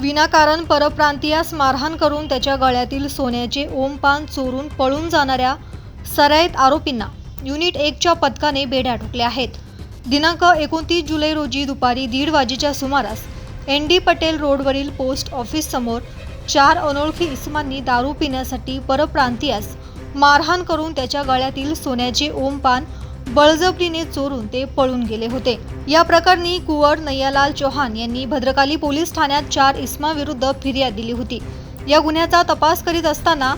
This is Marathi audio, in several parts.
विनाकारण परप्रांतीयास मारहाण करून त्याच्या गळ्यातील सोन्याचे ओमपान चोरून पळून जाणाऱ्या सराईत आरोपींना युनिट एकच्या पथकाने बेड्या ठोकल्या आहेत. दिनांक एकोणतीस जुलै रोजी दुपारी दीड वाजेच्या सुमारास एन डी पटेल रोडवरील पोस्ट ऑफिस समोर चार अनोळखी इसमांनी दारू पिण्यासाठी परप्रांतीयास मारहाण करून त्याच्या गळ्यातील सोन्याचे ओमपान बळजबरीने चोरून ते पळून गेले होते. या प्रकरणी कुंवर नय्यालाल चौहान यांनी भद्रकाली पोलीस ठाण्यात चार इसमाविरुद्ध फिर्याद दिली होती. या गुन्ह्याचा तपास करीत असताना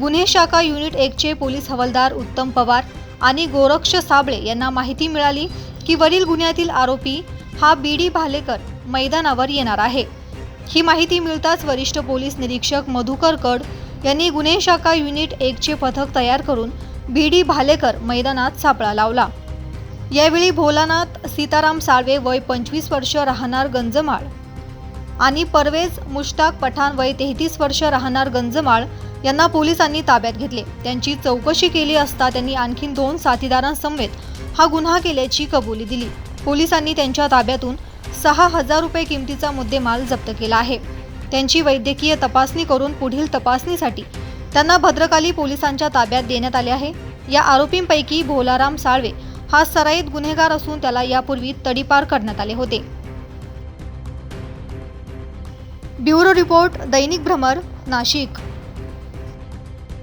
गुन्हे शाखा युनिट एकचे पोलीस हवालदार उत्तम पवार आणि गोरक्ष साबळे यांना माहिती मिळाली की वरील गुन्ह्यातील आरोपी हा बीडी भालेकर मैदानावर येणार आहे. ही माहिती मिळताच वरिष्ठ पोलीस निरीक्षक मधुकर कड यांनी गुन्हे शाखा युनिट एकचे पथक तयार करून बीडी भालेकर मैदानात सापळा लावला. यावेळी भोलानाथ सीताराम साळवे वय पंचवीस वर्ष राहणार गंजमाळ आणि परवेज मुश्ताक पठाण वय तेहतीस वर्ष राहणार गंजमाळ यांना पोलिसांनी ताब्यात घेतले. त्यांची चौकशी केली असता त्यांनी आणखीन दोन साथीदारांसमवेत हा गुन्हा केल्याची कबुली दिली. पोलिसांनी त्यांच्या ताब्यातून सहा हजार रुपये किमतीचा मुद्देमाल जप्त केला आहे. त्यांची वैद्यकीय तपासणी करून पुढील तपासणीसाठी त्यांना भद्रकाली पोलिसांच्या ताब्यात देण्यात आले आहे. या आरोपींपैकी भोलाराम साळवे हा सराईत गुन्हेगार असून त्याला यापूर्वी तडीपार करण्यात आले होते. ब्युरो रिपोर्ट दैनिक भ्रमर नाशिक.